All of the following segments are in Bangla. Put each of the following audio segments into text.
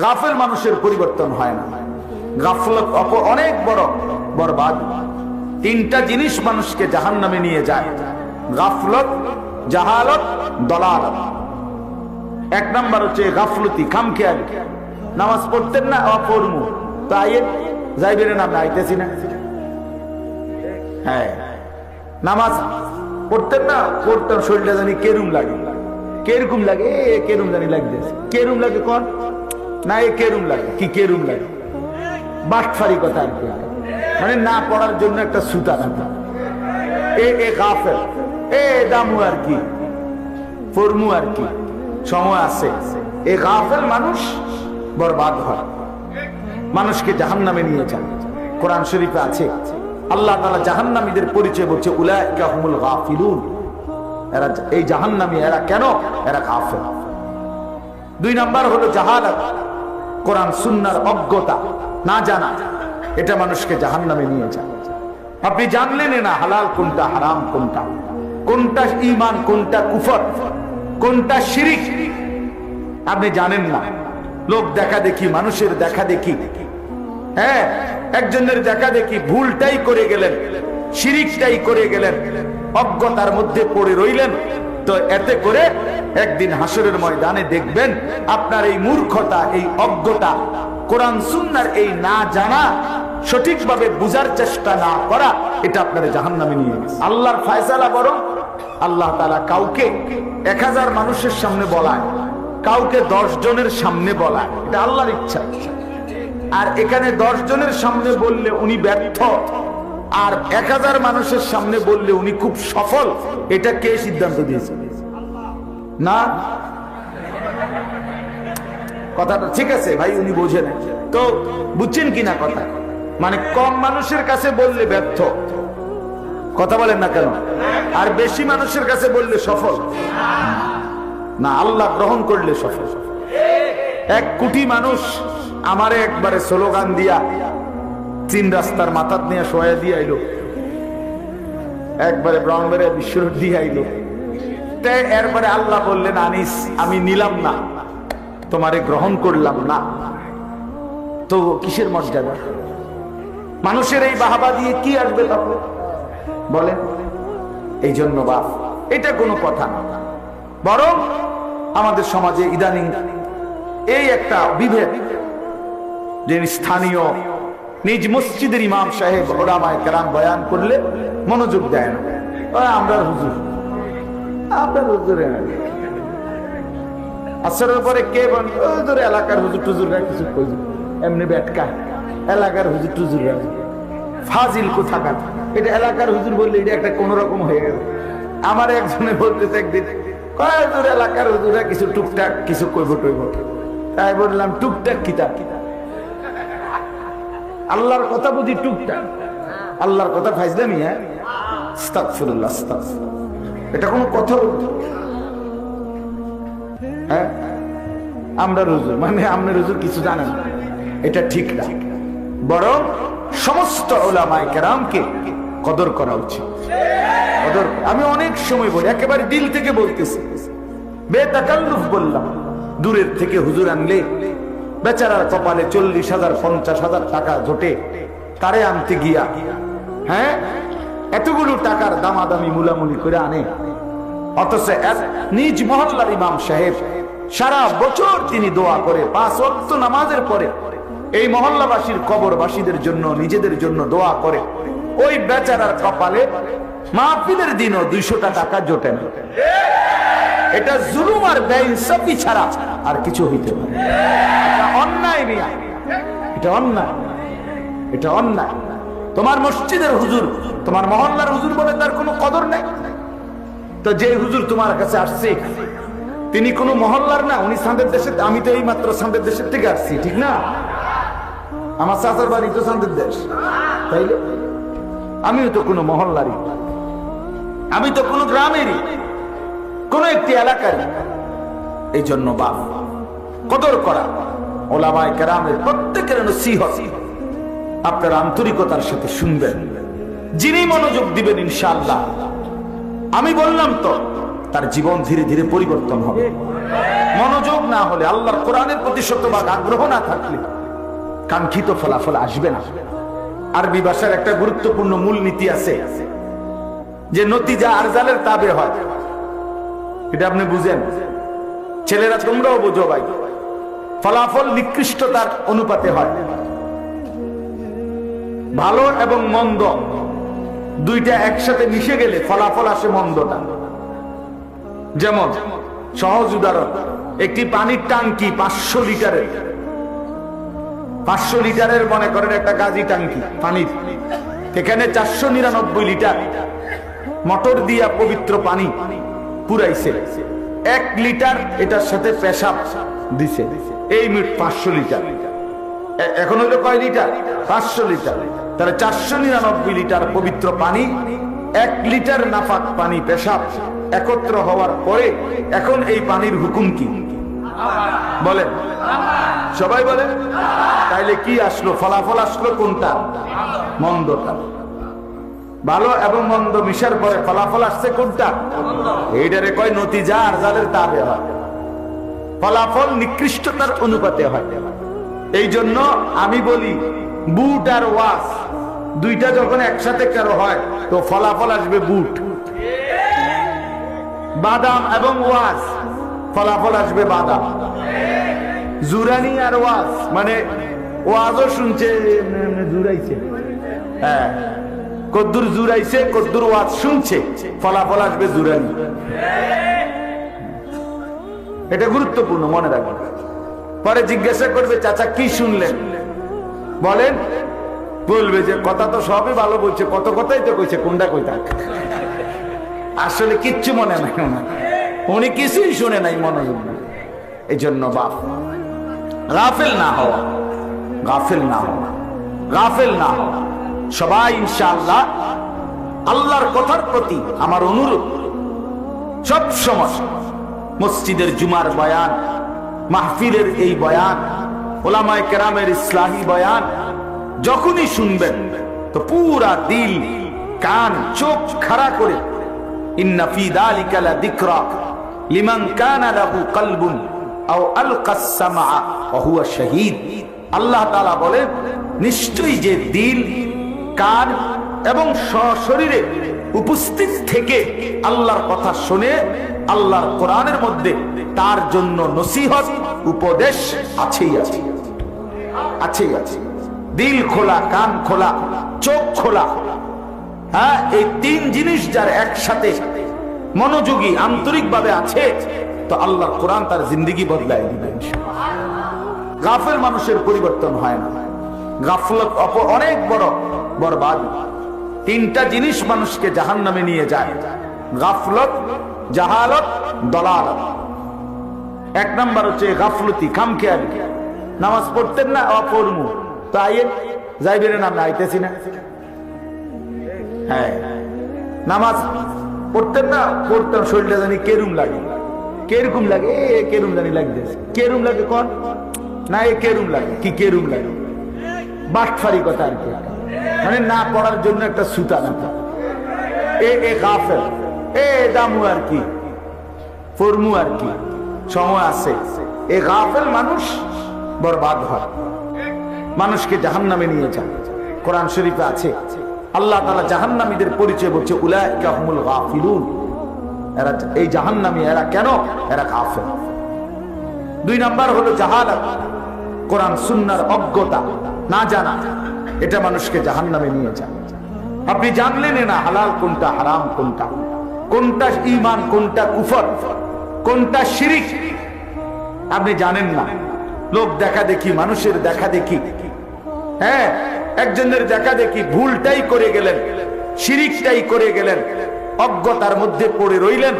গাফেল মানুষের পরিবর্তন হয় না। গাফলত অনেক বড় বরবাদ। তিনটা জিনিস মানুষকে জাহান নামে নিয়ে যায়। গাফলত, জাহালত দলাল এক নাম্বার হচ্ছে গাফলতি, খামখেয়ালি। নামাজ পড়তেন না অপরমু তো আইয়ে যাইবেন না, আমি আইতেছি না। হ্যাঁ। নামাজ পড়তেন না, পড়তাম, শরীরটা জানি কেরুম লাগে। কেরকম লাগে কেরুম জানি লাগতেছে। কেরুম লাগে কোন? না, এ কেরুম লাগে? কি কেরুম লাগে? বাটফারি কথা আর কি মানে না পড়ার জন্য একটা সুতা না এ এ এ, দামু আর কি? আর কি? সময় আছে। এ মানুষ বরবাদ হয়। মানুষকে জাহান্নামে নিয়ে যান কোরআন শরীফে আছে। আল্লাহ তাআলা জাহান্নামীদের পরিচয় বলছে গাফিলুন। এরা এই জাহান্নামী, এরা কেন? এরা গাফেল। দুই নাম্বার হলো জাহালাত। কোরআন সুন্নার অজ্ঞতা না জানা, এটা মানুষকে জাহান্নামে নিয়ে যায়। আপনি জানলেন না হালাল কোনটা হারাম কোনটা। কোনটা ঈমান, কোনটা কুফর, কোনটা শিরিক। আপনি জানেন না। লোক দেখা দেখি, মানুষের দেখা দেখি। হ্যাঁ একজনের দেখা দেখি ভুলটাই করে গেলেন, শিরিকটাই করে গেলেন, অজ্ঞতার মধ্যে পড়ে রইলেন। তো এতে করে একদিন হাসরের ময়দানে দেখবেন আপনার এই মূর্খতা, এই অজ্ঞতা, কোরআন সুন্নার এই না জানা, সঠিকভাবে বুঝার চেষ্টা না করা, এটা আপনার জাহান নামে নিয়ে আল্লাহর ফায়সালা বরং আল্লাহ তালা কাউকে এক হাজার মানুষের সামনে বলায়, কাউকে দশ জনের সামনে বলায়। এটা আল্লাহর ইচ্ছা। আর এখানে দশ জনের সামনে বললে উনি ব্যর্থ। আর এক হাজার মানুষের সামনে বললে উনি খুব সফল, এটা কে সিদ্ধান্ত দিয়েছে? না? কথাটা ঠিক আছে, ভাই, উনি বোঝেন। তো বুঝছেন কিনা কথা? মানে কম মানুষের কাছে বললে ব্যর্থ। কথা বলেন না কেন? আর বেশি মানুষের কাছে বললে সফল? না, আল্লাহ গ্রহণ করলে সফল। এক কোটি মানুষ আমারে একবারে স্লোগান দিয়া তিন রাস্তার মাথার নিয়ে শোয়া দিয়ে আইলো। একবারে ব্রহ্মের বিশ্ব দিয়ে আইলো। তাই এরপরে আল্লাহ বললেন, আনিস, আমি নিলাম না। তোমারে গ্রহণ করলাম না। তো কিসের মর্যাদা? মানুষের এই বাহাবা দিয়ে কি আসবে তখন? বলেন, এই জন্য বাপ, এটা কোনো কথা বরং আমাদের সমাজে ইদানিং এই একটা বিভেদ যে স্থানীয় নিজ মসজিদের ইমাম সাহেব ওরামায় কেরাম বয়ান করলে মনোযোগ দেয় না। আমরা হুজুর। আপনার হুজুরে আসরের পরে কে হুজুর, এলাকার হুজুর টুজুররা কিছু কইছে এমনি ব্যাটকা এলাকার হুজুর টুজুররা ফাজিল কোথাকার? এটা এলাকার হুজুর বললে এটা একটা কোন রকম হয়ে গেল। আমার একজনে বলতেছে একদিন, কয় হুজুর, এলাকার হুজুরা কিছু টুকটাক কিছু কইব টইব? তাই বললাম, টুকটাক কিতা আল্লাহর কথা বুঝি টুকটাক। আল্লাহর কথা ফাইজলামি হ্যাঁ। এটা কোনো কথা হ্যাঁ? আমরা রুজুর মানে আপনার রুজুর কিছু জানেন এটা ঠিক না। বরং সমস্ত ওলামায় কদর করা উচিত। কদর আমি অনেক সময় বলি, একেবারে দিল থেকে বলতেছি। বেতাকাল্লুফ বললাম, দূরের থেকে হুজুর আনলে বেচারার কপালে চল্লিশ হাজার, পঞ্চাশ হাজার টাকা জোটে। তারে আনতে গিয়া হ্যাঁ? এতগুলো টাকার দামাদামি মুলামুলি করে আনে। অথচ নিজ মহল্লার ইমাম সাহেব সারা বছর তিনি দোয়া করে, পাঁচ অক্ত নামাজের পরে এই মহল্লাবাসীর কবরবাসীদের জন্য, নিজেদের জন্য দোয়া করে। ওই বেচারার কপালে মাহফিলের দিনও দুইশোটা টাকা জোটে না। এটা জুলুম আর বেইনসাফি ছাড়া আর কিছু হইতে পারে। অন্যায় মিয়া। এটা অন্যায়। এটা অন্যায়। তোমার মসজিদের হুজুর, তোমার মহল্লার হুজুর বলে তার কোনো কদর নাই। তো যে হুজুর তোমার কাছে আসছে, তিনি কোনো মহল্লার না, উনি সাঁদের দেশে, আমি তো এই মাত্র সাঁদের দেশের থেকে আসছি, ঠিক না? আমার চাচার বাড়ি তো সান্দের দেশ। তাইলে? আমিও তো কোনো মহল্লারই আমি তো কোনো গ্রামেরই কোন একটি এলাকার এই জন্য বাপ, কদর করা ওলামায় কেরামের প্রত্যেকের আপনার আন্তরিকতার সাথে শুনবেন, যিনি মনোযোগ দিবেন আমি বললাম তো, তার জীবন ধীরে ধীরে পরিবর্তন হবে। মনোযোগ না হলে আল্লাহর কোরআনের প্রতি শতভাগ আগ্রহ না থাকলে কাঙ্ক্ষিত ফলাফল আসবে না। আরবি ভাষার একটা গুরুত্বপূর্ণ মূল নীতি আছে যে নতিজা আরজালের তাবে হয়। এটা আপনি বুঝেন? ছেলেরা তোমরাও বোঝো ভাই। ফলাফল নিকৃষ্টতার অনুপাতে হয়। ভালো এবং মন্দ, দুইটা একসাথে মিশে গেলে ফলাফল আসে মন্দটা। যেমন, সহজ উদাহরণ, একটি পানির টাঙ্কি পাঁচশো লিটারের। পাঁচশো লিটারের মনে করেন একটা গাজি টাঙ্কি পানির। এখানে চারশো নিরানব্বই লিটার। মোটর দিয়া পবিত্র পানি পুরাইছে। এক লিটার এটার সাথে পেশাব দিছে। এই মিট পাঁচশো লিটার। এখন হইল কয় লিটার? পাঁচশো লিটার। তাহলে চারশো নিরানব্বই লিটার পবিত্র পানি, এক লিটার নাফাক পানি পেশাব একত্র হওয়ার পরে এখন এই পানির হুকুম কি? বলেন। সবাই বলেন। তাইলে কি আসলো? ফলাফল আসলো কোনটা? মন্দটা ভালো এবং মন্দ মিশার পরে ফলাফল আসছে কোনটা? এইটারে কয় নতিজা আর যাদের তাবে হয়। ফলাফল নিকৃষ্টতার অনুপাতে হয়। এই জন্য আমি বলি, বুট আর ওয়াস দুইটা যখন একসাথে কারও হয়, তো ফলাফল আসবে বুট। বাদাম এবং ওয়াস ফলাফল আসবে বাদাম। জুরানি আর ওয়াজ মানে ওয়াজও শুনছে জুরাইছে হ্যাঁ। কদ্দুর জুরাইছে কদ্দুর ওয়াজ শুনছে, ফলাফল আসবে জুরানি এটা গুরুত্বপূর্ণ, মনে রাখবেন। পরে জিজ্ঞাসা করবে, চাচা, কি শুনলেন? বলেন, বলবে যে, কথা তো সবই ভালো বলছে, কত কথাই তো কইছে, কোনটা কইতা আসলে কিচ্ছু মনে নাই। উনি কিছুই শুনে নাই নাই। এই জন্য বাপ, গাফেল না হওয়া, গাফেল না হওয়া, গাফেল না হওয়া। সবাই ইনশাআল্লাহ আল্লাহর কথার প্রতি আমার অনুরোধ। সব সময় মসজিদের জুমার বয়ান, মাহফিলের এই বয়ান, ওলামায় কেরামের ইসলাহী বয়ান, যখনই শুনবেন তো পুরা দিল, কান, চোখ খাড়া করে আল্লাহ বলেন, নিশ্চয়ই যে দিল কান এবং সশরীরে উপস্থিত থেকে আল্লাহর কথা শুনে আল্লাহর কোরআনের মধ্যে তার জন্য নসিহত, উপদেশ আছেই আছে। আছেই আছে। দিল খোলা, কান খোলা, চোখ খোলা। হ্যাঁ এই তিন জিনিস যার একসাথে মনোযোগী আন্তরিক ভাবে আছে, তো আল্লাহ কোরআন তার জিন্দগি বদলায় দিবে গাফেল মানুষের পরিবর্তন হয় না। গাফলত অনেক বড় বরবাদ। তিনটা জিনিস মানুষকে জাহান নামে নিয়ে যায়। গাফলত, জাহালত, দলালত। এক নাম্বার হচ্ছে গাফলতি, খামখেয়ালি। নামাজ পড়তেন না যাইবেন আইতেছি না। হ্যাঁ। নামাজ পড়তেন না, পড়তাম, শরীরটা জানি কেরুম লাগে। কেরকম লাগে, এ কেরুম জানি লাগতেছে কেরুম লাগে কোন? না, এ, কেরুম লাগে। কি কেরুম লাগে? বাটফারি কথা আর কি। মানে না পড়ার জন্য একটা সুতা না এ দামু আর কি? ফরমু আর কি? সময় আছে। এ গাফেল মানুষ বরবাদ হয়। মানুষকে জাহান নামে নিয়ে যান কোরআন শরীফে আছে। আল্লাহ তালা জাহান্নামীদের পরিচয় বলছে উলাইকাহুমুল গাফিলুন। এরা এই জাহান্নামী, এরা কেন? এরা গাফেল। দুই নাম্বার হলো জাহালাত। কোরআন সুন্নার অজ্ঞতা। না জানা। এটা মানুষকে জাহান্নামে নিয়ে যায়। আপনি জানলেন না হালাল কোনটা হারাম, কোনটা কোনটা ঈমান, কোনটা কুফর, কোনটা শিরিক? আপনি জানেন না। লোক দেখা দেখি, মানুষের দেখা দেখি। হ্যাঁ একজনের দেখা দেখি ভুলটাই করে গেলেন, শিরিকটাই করে গেলেন, অজ্ঞতার মধ্যে পড়ে রইলেন।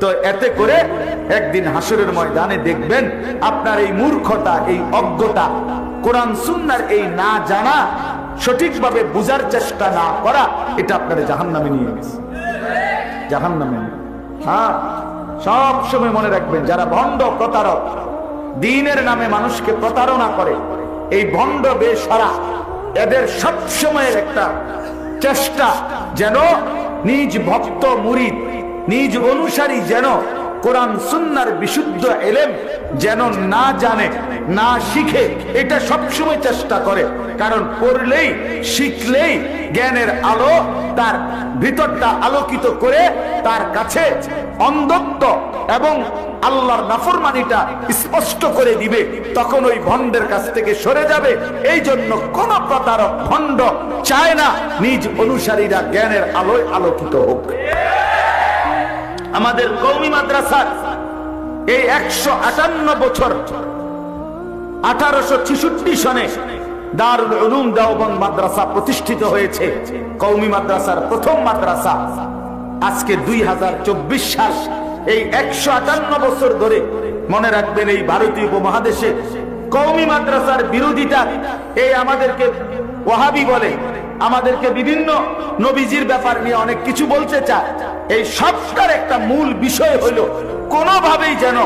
তো এতে করে একদিন হাসরের ময়দানে দেখবেন, আপনার এই মূর্খতা, এই অজ্ঞতা, কোরআন, সুন্নার এই না জানা সঠিকভাবে বুঝার চেষ্টা না করা, এটা আপনার জাহান্নামে নিয়ে গেছে জাহান্নামে নিয়ে। হ্যাঁ সব সময় মনে রাখবেন, যারা ভণ্ড প্রতারক, দিনের নামে মানুষকে প্রতারণা করে, এই ভণ্ড বেসারা এদের সব সময়ের একটা চেষ্টা যেন নিজ ভক্ত মুরিদ, নিজ অনুসারী যেন কোরআন সুন্নার বিশুদ্ধ এলেম যেন না জানে, না শিখে, এটা সবসময় চেষ্টা করে কারণ পড়লেই, শিখলেই জ্ঞানের আলো তার ভিতরটা আলোকিত করে তার কাছে অন্ধত্ব এবং আল্লাহর নাফরমানিটা স্পষ্ট করে দিবে। তখন ওই ভণ্ডের কাছ থেকে সরে যাবে। এই জন্য কোন প্রতারক, ভণ্ড চায় না, নিজ অনুসারীরা জ্ঞানের আলোয় আলোকিত হোক। আমাদের কৌমি মাদ্রাসার এই একশো আটান্ন বছর, আঠারোশো ছিষট্টি সনে দারুল উলুম দেওবন্দ মাদ্রাসা প্রতিষ্ঠিত হয়েছে। কৌমি মাদ্রাসার প্রথম মাদ্রাসা। আজকে দুই হাজার চব্বিশ সাল। এই একশো আটান্ন বছর ধরে মনে রাখবেন এই ভারতীয় উপমহাদেশে কৌমি মাদ্রাসার বিরোধিতা এই আমাদেরকে ওয়াহাবি বলে। আমাদেরকে বিভিন্ন নবীজির ব্যাপার নিয়ে অনেক কিছু বলতে চায়। এই সবটার একটা মূল বিষয় হলো কোনোভাবেই যেন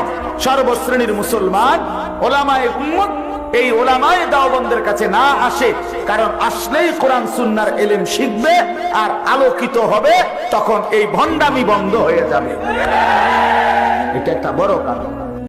সর্বশ্রেণীর মুসলমান ওলামায়ে উম্মত এই ওলামায় দাওবন্দের কাছে না আসে, কারণ আসলেই কোরআন সুন্নার এলেম শিখবে আর আলোকিত হবে, তখন এই ভণ্ডামি বন্ধ হয়ে যাবে। এটা একটা বড় কারণ।